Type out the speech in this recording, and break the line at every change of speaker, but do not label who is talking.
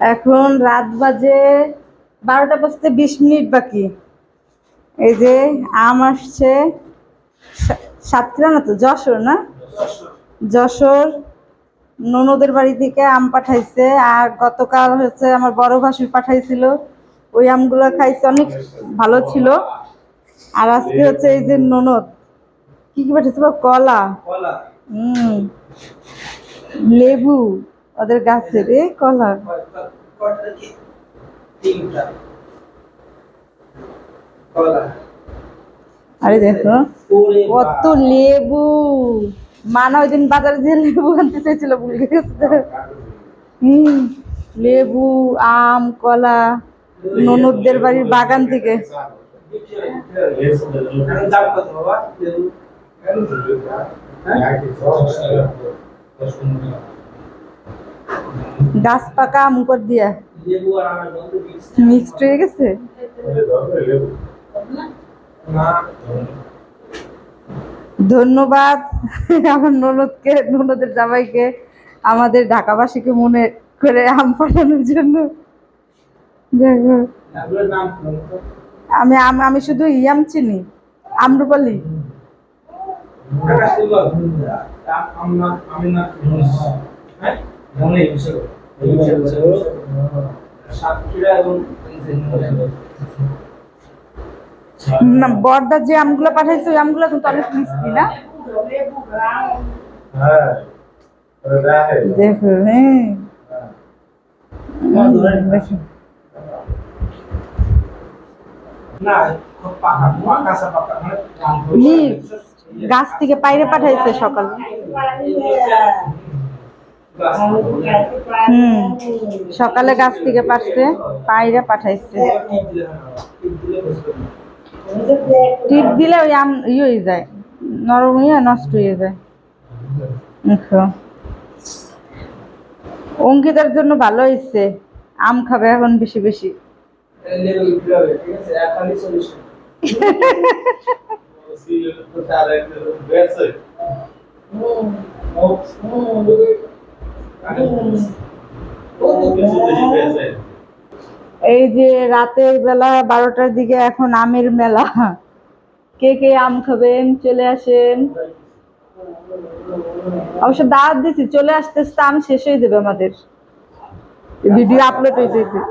এখন রাত বাজে বারোটা বাজতে বিশ মিনিট বাকি। এই যে আম আসছে। সাতক্ষীরা না তো? যশোর না? যশোর। ননদের বাড়ি থেকে আম পাঠাইছে। আর গতকাল হচ্ছে আমার বড় ভাসুর পাঠাইছিল। ওই আমগুলো খাইছে অনেক ভালো ছিল। আর আজকে হচ্ছে এই যে ননদ। কি কি কলা।
কলা।
হুম লেবু। ওদের গাছের এ কলা আরে দেখো, কত লেবু। মানা ওই দিন বাজারে দিয়ে লেবু আনতে চাইছিল লেবু, আম, কলা, ননদদের বাড়ির বাগান থেকে।
বাবা লেবু?
গাছ পাকা, আম কর দিয়া। মিক্সড হয়ে গেছে? ধন্যবাদ আমার ননদকে, ননদের জামাইকে, আমাদের ঢাকাবাসীকে মনে করে আম পাঠানোর জন্য। দেখো? আমি, আম- শুধু ইয়াম চিনি, আমরুপালি।
আমি না সাতক্ষীরা এবং
না বর্দার যে আমগুলো পাঠাইছে ওই আমগুলো কিন্তু অনেক মিষ্টি না? দেখো হ্যাঁ।
মানে
গাছ থেকে বাইরে পাঠাইছে সকালে। হুম সকালে গাছ থেকে পাঠছে পায়রা পাঠাইছে। টিপ দিলে ওই আম ইয়ে হয়ে যায় নরম হয়ে নষ্ট হয়ে যায়। অঙ্কিতার জন্য ভালো হয়েছে আম খাবে এখন বেশি বেশি।
ঠিক আছে একালি সলিউশন
এই যে রাতের বেলা বারোটার দিকে এখন আমের মেলা। কে কে আম খাবেন? চলে আসেন। অবশ্য দাওয়াত দিচ্ছি চলে আসতে আসতে আম শেষ হয়ে যাবে আমাদের। ভিডিও আপলোড হয়ে
যাইতে পারো।